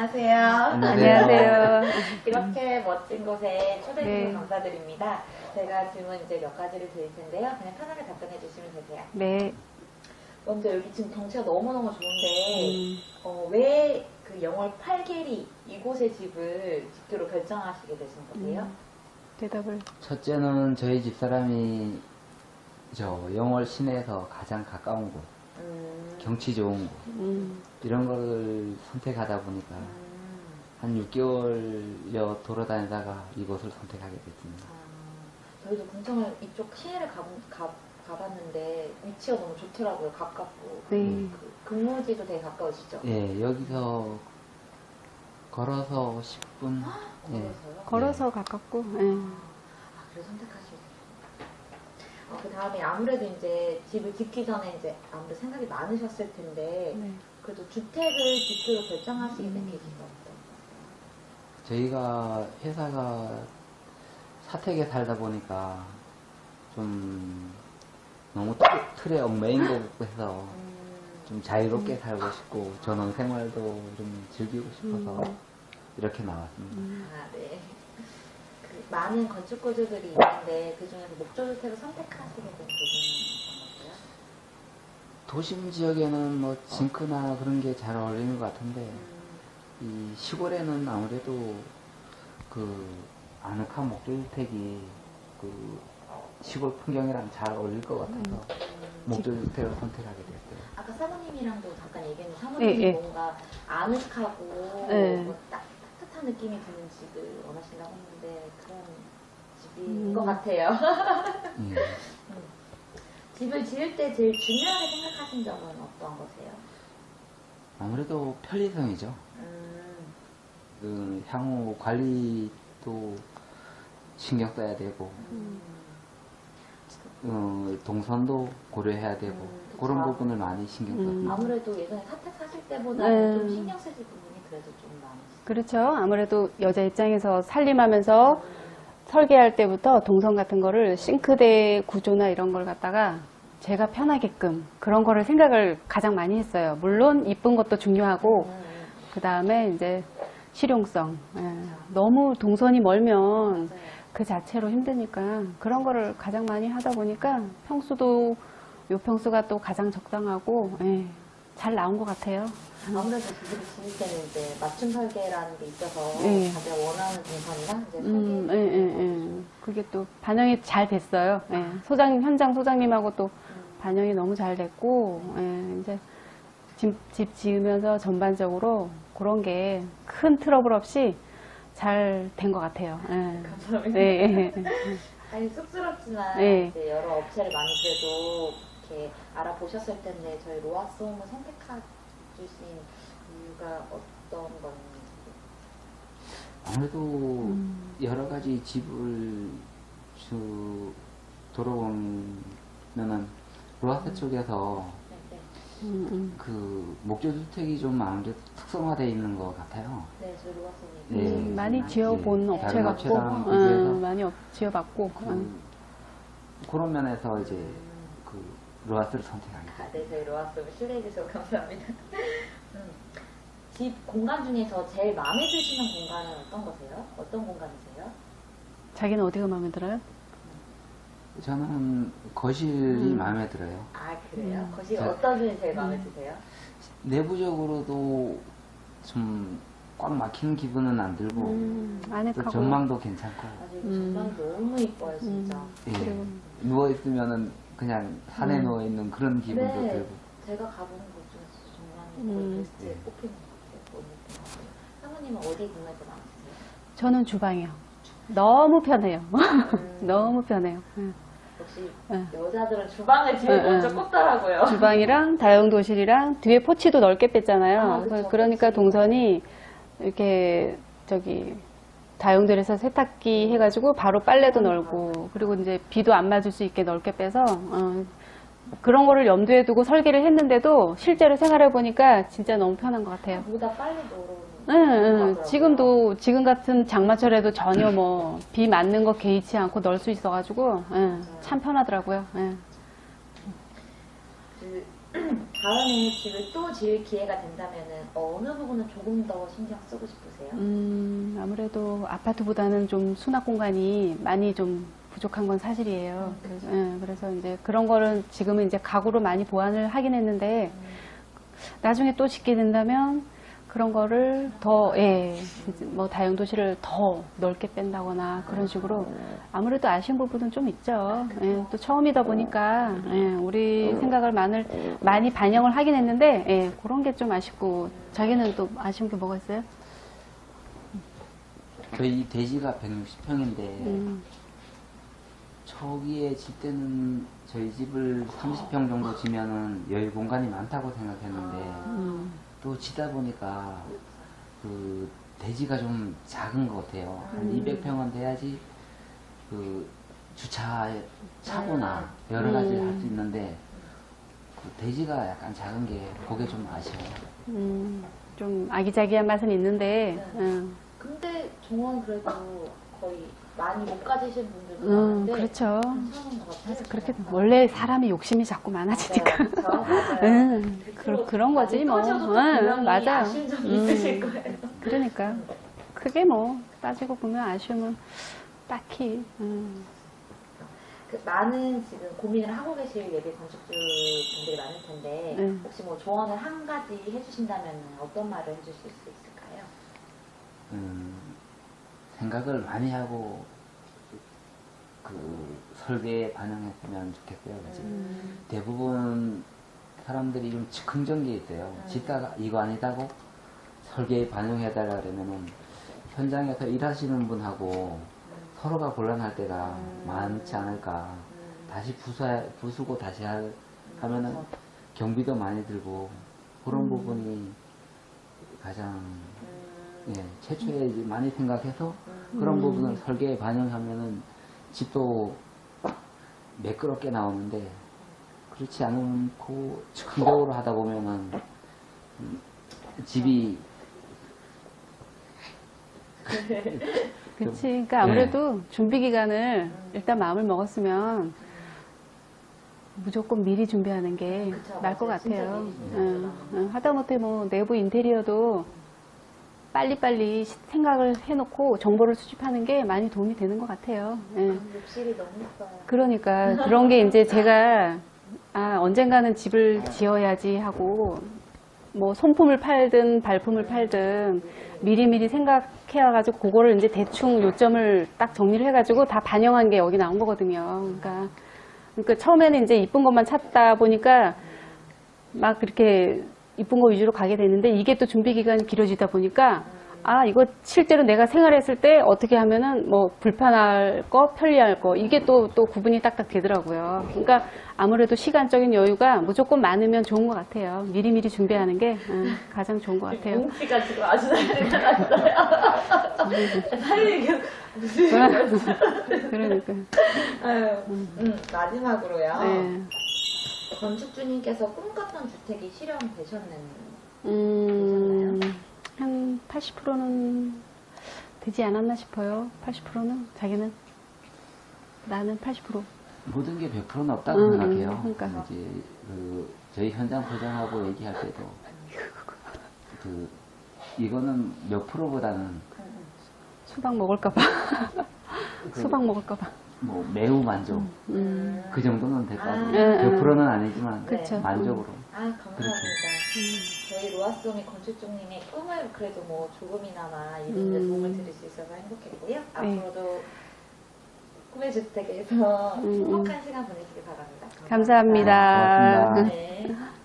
안녕하세요. 안녕하세요. 이렇게 멋진 곳에 초대해 주셔서 네. 감사드립니다. 제가 질문 이제 몇 가지를 드릴 텐데요. 그냥 편하게 답변해 주시면 되세요. 네. 먼저 여기 지금 경치가 너무너무 좋은데 음, 어, 왜 그 영월 8계리 이곳에 집을 짓기로 결정하시게 되신 거세요? 음. 대답을. 첫째는 저희 집사람이 저 영월 시내에서 가장 가까운 곳, 음, 경치 좋은 곳 음, 이런 거를 선택하다 보니까 음, 한 6개월여 돌아다니다가 이곳을 선택하게 됐습니다. 아, 저희도 궁청을 이쪽 시내를 가, 가, 가봤는데 위치가 너무 좋더라고요. 가깝고 네. 그 근무지도 되게 가까우시죠? 예, 여기서 걸어서 10분. 예. 걸어서요? 걸어서 가깝고. 예. 아, 그래서 선택하시고. 어, 그 다음에 아무래도 이제 집을 짓기 전에 이제 아무래도 생각이 많으셨을 텐데, 네. 그래도 주택을 짓기로 결정하시게 된 음. 계기가 어떤 저희가 회사가 사택에 살다 보니까 좀 너무 틀- 틀에 얽매인 것 같아서 음, 좀 자유롭게 살고 싶고 전원 생활도 좀 즐기고 싶어서 음. 이렇게 나왔습니다. 음, 아, 네. 그 많은 건축구주들이 있는데, 그 중에서 목조주택을 선택하시게 된 어떤 거세요? 도심 지역에는 뭐 징크나 그런 게 잘 어울리는 것 같은데 음, 이 시골에는 아무래도 그 아늑한 목조주택이 그 시골 풍경이랑 잘 어울릴 것 같아서 음. 목조주택을 선택하게 됐어요. 아까 사모님이랑도 잠깐 얘기했는데 사모님이 예, 예. 뭔가 아늑하고 예. 뭐 딱, 따뜻한 느낌이 드는 집을 원하신다고 했는데 그런 집인 음. 것 같아요. 예. 집을 지을 때 제일 중요하게 생각하신 점은 어떤 거세요? 아무래도 편리성이죠. 음, 그 향후 관리도 신경 써야 되고 음, 어, 동선도 고려해야 되고 음, 그쵸. 그런 부분을 많이 신경 음. 썼습니다. 아무래도 예전에 사택 사실 때보다는 네. 좀 신경 쓰실 부분이 그래도 좀 많으시죠. 그렇죠. 아무래도 여자 입장에서 살림하면서 설계할 때부터 동선 같은 거를 싱크대 구조나 이런 걸 갖다가 제가 편하게끔 그런 거를 생각을 가장 많이 했어요. 물론 이쁜 것도 중요하고 음, 그 다음에 이제 실용성. 예. 너무 동선이 멀면. 그 자체로 힘드니까 그런 거를 가장 많이 하다 보니까 평수도 요 평수가 또 가장 적당하고 예, 잘 나온 것 같아요. 아무래도 집을 지을 때는 이제 맞춤 설계라는 게 있어서 네. 자기가 원하는 동선이랑 이제 음, 설계 예, 예, 예. 그게 또 반영이 잘 됐어요. 예. 소장 현장 소장님하고 또 반영이 너무 잘 됐고 예, 이제 집, 집 지으면서 전반적으로 그런 게 큰 트러블 없이 잘 된 것 같아요. 예. 감사합니다. 예, 예, 예. 아니 쑥스럽지만 네. 이제 여러 업체를 많이 그래도 이렇게 알아보셨을 텐데 저희 로아스홈을 선택해 주신 이유가 어떤 건지 아무래도 음. 여러 가지 집을 주 돌아보면은 로아스 쪽에서 네, 네. 음, 음. 그 목조주택이 좀 아무래도 특성화되어 있는 것 같아요. 네, 저희 로아스홈이 네. 음, 많이 지어본 예, 업체 다른 같고, 업체랑 음, 비교해서 많이 업- 지어봤고, 그, 음. 그런 면에서 이제 음. 그 로아스를 선택하게 아. 네, 저희 로아스홈을 신뢰해 주셔서 감사합니다. 음. 집 공간 중에서 제일 마음에 드시는 공간은 어떤 거세요? 어떤 공간이세요? 자기는 어디가 마음에 들어요? 저는 거실이 음. 마음에 들어요. 아, 그래요? 음. 거실 자, 어떤 점이 제일 마음에 음. 드세요? 내부적으로도 좀 꽉 막히는 기분은 안 들고 음, 또 아늑하고. 전망도 괜찮고 아, 음. 전망이 너무 이뻐요, 진짜. 음, 예. 그리고 누워 있으면은 그냥 산에 음. 누워 있는 그런 기분도 네. 들고 제가 가보는 곳 중에서 정말 거의 음. 베스트에 네. 꼽히는 것 같아요. 너무 예쁜 것 같아요. 사모님은 어디 더 많으세요? 저는 주방이요. 너무 편해요. 음, 너무 편해요. 음. 역시 응. 여자들은 주방을 제일 응, 먼저 응. 꼽더라고요. 주방이랑 다용도실이랑 뒤에 포치도 넓게 뺐잖아요. 아, 그쵸, 그러니까 포치. 동선이 이렇게 저기 다용도실에서 세탁기 해가지고 바로 빨래도 널고 그리고 이제 비도 안 맞을 수 있게 넓게 빼서 어, 그런 거를 염두에 두고 설계를 했는데도 실제로 생활해 보니까 진짜 너무 편한 것 같아요. 보다 빨리 놀러오는 응, 응. 지금도 지금 같은 장마철에도 전혀 뭐 비 맞는 거 개의치 않고 넣을 수 있어가지고 응, 참 편하더라고요. 응. 그 다음에 집을 또 지을 기회가 된다면은 어느 부분은 조금 더 신경 쓰고 싶으세요? 음, 아무래도 아파트보다는 좀 수납 공간이 많이 좀 부족한 건 사실이에요. 음, 그래서, 예, 그래서 이제 그런 거는 지금은 이제 가구로 많이 보완을 하긴 했는데 나중에 또 짓게 된다면 그런 거를 더, 예, 뭐 다용도실을 더 넓게 뺀다거나 그런 식으로 아무래도 아쉬운 부분은 좀 있죠. 예, 또 처음이다 보니까 예, 우리 생각을 많이, 많이 반영을 하긴 했는데 예, 그런 게 좀 아쉽고 자기는 또 아쉬운 게 뭐가 있어요? 저희 대지가 160평인데 음, 초기에 집 때는 저희 집을 30평 정도 지면은 여유 공간이 많다고 생각했는데 음, 또 지다 보니까 그 대지가 좀 작은 것 같아요. 한 음. 200평은 돼야지 그 주차 차고나 여러 가지 음. 할수 있는데 그 대지가 약간 작은 게 그게 좀 아쉬워요. 음, 좀 아기자기한 맛은 있는데 음, 근데 정원 그래도 거의 많이 못 가지신 분들도 음, 많은데 그렇죠. 괜찮은 것 같아요. 그렇게 원래 사람이 욕심이 자꾸 많아지니까. 맞아요. 그렇죠? 맞아요. 음, 그, 그런 거지 뭐. 응, 분명히 맞아요. 아쉬운 점이 음. 있으실 거예요. 그러니까 크게 뭐 따지고 보면 아쉬움은 딱히 음, 그 많은 지금 고민을 하고 계실 예비 건축주 분들이 많을 텐데 네. 혹시 뭐 조언을 한 가지 해주신다면 어떤 말을 해주실 수 있을까요? 음, 생각을 많이 하고 그 설계에 반영했으면 좋겠어요. 그지? 음. 대부분 사람들이 좀 즉흥적인 게 있어요. 음. 짓다가 이거 아니다고 설계에 반영해달라 그러면은 현장에서 일하시는 분하고 서로가 곤란할 때가 음. 많지 않을까. 음. 다시 부수, 부수고 다시 할, 하면은 그렇죠. 경비도 많이 들고 그런 음. 부분이 가장 음. 예, 최초에 이제 많이 생각해서 음. 그런 음. 부분을 설계에 반영하면은 집도 매끄럽게 나오는데 그렇지 않고 즉흥적으로 하다 보면은 음, 집이 그렇지. 그러니까 아무래도 준비 기간을 일단 마음을 먹었으면 무조건 미리 준비하는 게 그쵸, 나을 것 맞아요. 진짜 같아요. 미리 준비하는 응, 게 응. 하다못해 뭐 내부 인테리어도 빨리빨리 시- 생각을 해놓고 정보를 수집하는 게 많이 도움이 되는 것 같아요. 예. 욕실이 너무 예뻐요. 그러니까 그런 게 이제 제가 아 언젠가는 집을 지어야지 하고 뭐 손품을 팔든 발품을 팔든 미리미리 생각해와가지고 그거를 이제 대충 요점을 딱 정리를 해가지고 다 반영한 게 여기 나온 거거든요. 그러니까 그러니까 처음에는 이제 이쁜 것만 찾다 보니까 막 그렇게 이쁜 거 위주로 가게 되는데 이게 또 준비 기간이 길어지다 보니까 아 이거 실제로 내가 생활했을 때 어떻게 하면은 뭐 불편할 거 편리할 거 이게 또또 구분이 딱딱 되더라고요. 그러니까 아무래도 시간적인 여유가 무조건 많으면 좋은 것 같아요. 미리미리 준비하는 게 음, 가장 좋은 것 같아요. 뭉치가 지금 아주 잘 나갔어요. 살리기 그러니까 아유, 음, 마지막으로요. 네. 건축주님께서 꿈꿨던 주택이 실현되셨는 음, 한 80%는 되지 않았나 싶어요. 80%는 자기는 나는 80%. 모든 게 100%는 없다고 음, 생각해요. 그러니까. 이제 그 저희 현장 포장하고 얘기할 때도 그 이거는 몇 프로보다는 수박 먹을까봐. 그 수박 먹을까봐. 뭐 매우 만족 음, 그 정도는 될것 같아요. 아. 음, 음. 100%는 아니지만 그쵸. 만족으로. 아, 감사합니다. 저희 로아스홈이 건축주님의 꿈을 그래도 뭐 조금이나마 이루는데 음. 도움을 드릴 수 있어서 행복했고요. 네. 앞으로도 꿈의 주택에서 음, 행복한 시간 보내시기 바랍니다. 감사합니다. 아, 고맙습니다. 네.